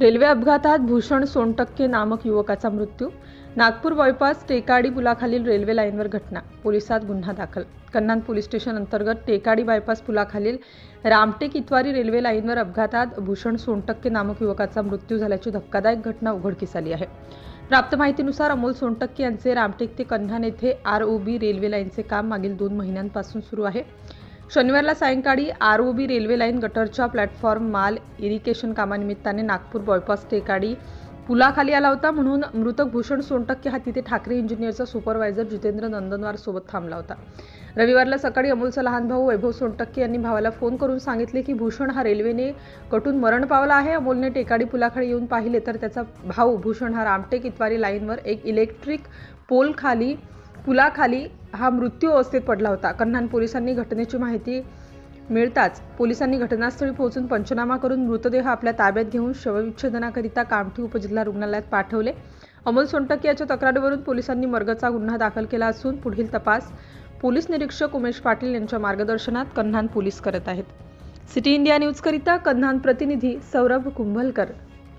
Railway अपघातात भूषण सोनटक्के नामक युवकाचा मृत्यू नागपूर बायपास टेकाडी पुलाखालील रेल्वे लाईनवर घटना पोलिसात गुन्हा दाखल. कन्नान पोलीस स्टेशन अंतर्गत टेकाडी बायपास पुलाखालील रामटेक इतवारी रेल्वे लाईनवर अपघातात भूषण सोनटक्के नामक युवकाचा मृत्यू झाल्याची धक्कादायक घटना उघडकीस आली आहे. प्राप्त माहितीनुसार अमोल सोनटक्के यांचे रामटेक ते कन्हान येथे आर ओ बी रेल्वे लाईनचे काम मागील दोन महिन्यांपासून सुरू आहे. शनिवारला सायंकाळी R O B railway line गटरच्या platform माल इरिगेशन कामानिमित्ताने नागपूर बायपास टेकाडी पुलाखाली आला होता. म्हणून मृतक भूषण सोनटक्के हा तिथे ठाकरे इंजिनियरचा सुपरवायझर जितेंद्र नंदनवार सोबत थांबला होता. रविवारला सकाळी अमोलचा लहान भाऊ वैभव सोनटक्के यांनी भावाला फोन करून सांगितले की भूषण हा रेल्वेने कटून मरण पावला आहे. अमोलने टेकाडी पुलाखाली येऊन पाहिले तर त्याचा भाऊ भूषण हा रामटेक इतवारी लाईनवर एक इलेक्ट्रिक पोलखाली पुलाखाली हा मृत्यू अवस्थेत पडला होता. कन्हान पोलिसांनी घटनेची माहिती मिळताच पोलिसांनी घटनास्थळी पोहोचून पंचनामा करून मृतदेह आपल्या ताब्यात घेऊन शवविच्छेदनाकरिता कामठी उपजिल्हा रुग्णालयात पाठवले. अमोल सोनटके याच्या तक्रारीवरून पोलिसांनी मर्गचा गुन्हा दाखल केला असून पुढील तपास पोलीस निरीक्षक उमेश पाटील यांच्या मार्गदर्शनात कन्हान पोलीस करत आहेत. सिटी इंडिया न्यूजकरिता कन्हान प्रतिनिधी सौरभ कुंभलकर.